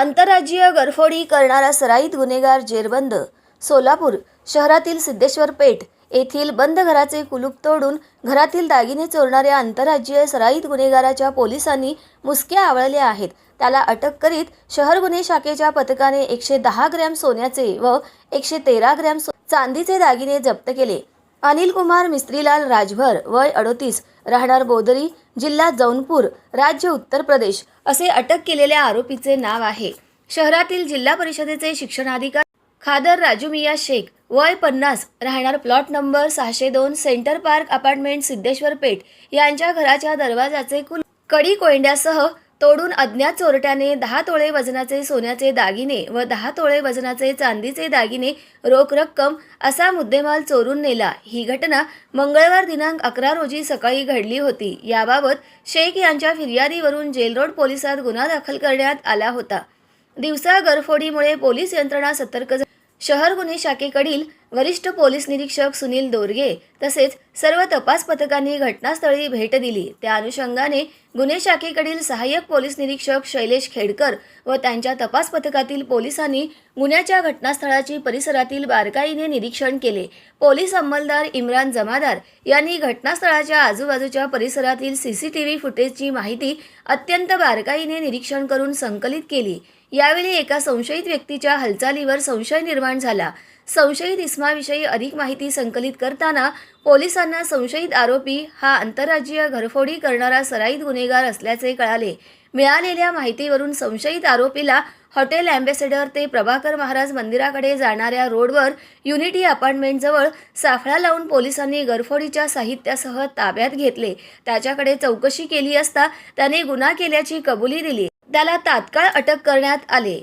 आंतरराज्यीय गरफोडी करणारा सराईत गुन्हेगार जेरबंद. सोलापूर शहरातील सिद्धेश्वर पेठ येथील बंद घराचे कुलूप तोडून घरातील दागिने चोरणाऱ्या आंतरराज्यीय सराईत गुन्हेगाराच्या पोलिसांनी मुसक्या आवळल्या आहेत. त्याला अटक करीत शहर गुन्हे शाखेच्या पथकाने एकशे दहा ग्रॅम सोन्याचे व एकशे तेरा ग्रॅम सो- चांदीचे दागिने जप्त केले. अनिल कुमार मिस्त्रीलाल राजभर वय अडोतीस राहणार बोदरी जिल्हा जौनपूर राज्य उत्तर प्रदेश असे अटक केलेल्या आरोपीचे नाव आहे. शहरातील जिल्हा परिषदेचे शिक्षणाधिकारी खादर राजू मिया शेख वय पन्नास राहणार प्लॉट नंबर सहाशे दोन centre park apartment Siddheshwar Peth यांच्या घराच्या दरवाजाचे कुल कडी कोयंड्यासह तोडून अज्ञात चोरट्याने दहा तोळे वजनाचे सोन्याचे दागिने व दहा तोळे वजनाचे चांदीचे दागिने रोख रक्कम असा मुद्देमाल चोरून नेला. ही घटना मंगळवार दिनांक अकरा रोजी सकाळी घडली होती. याबाबत शेख यांच्या फिर्यादीवरून जेल रोड पोलिसात गुन्हा दाखल करण्यात आला होता. दिवसा गरफोडीमुळे पोलीस यंत्रणा सतर्क शहर गुन्हे शाखेकडील वरिष्ठ पोलीस निरीक्षक सुनील दोरगे तसेच सर्व तपास पथकांनी घटनास्थळी भेट दिली. त्या अनुषंगाने गुन्हे शाखेकडील सहाय्यक पोलीस निरीक्षक शैलेश खेडकर व त्यांच्या तपास पथकातील पोलिसांनी गुन्ह्याच्या घटनास्थळाची परिसरातील बारकाईने निरीक्षण केले. पोलीस अंमलदार इम्रान जमादार यांनी घटनास्थळाच्या आजूबाजूच्या परिसरातील सीसीटीव्ही फुटेजची माहिती अत्यंत बारकाईने निरीक्षण करून संकलित केली. यावेळी एका संशयित व्यक्तीच्या हालचालीवर संशय निर्माण झाला. संशयित इस्माविषयी अधिक माहिती संकलित करताना पोलिसांना संशयित आरोपी हा आंतरराज्यीय घरफोडी करणारा सराईत गुन्हेगार असल्याचे कळाले. मिळालेल्या माहितीवरून संशयित आरोपीला हॉटेल अँबेसेडर ते प्रभाकर महाराज मंदिराकडे जाणाऱ्या रोडवर युनिटी अपार्टमेंटजवळ साफळा लावून पोलिसांनी गरफोडीच्या साहित्यासह ताब्यात घेतले. त्याच्याकडे चौकशी केली असता त्याने गुन्हा केल्याची कबुली दिली. त्याला तात्काळ अटक करण्यात आले.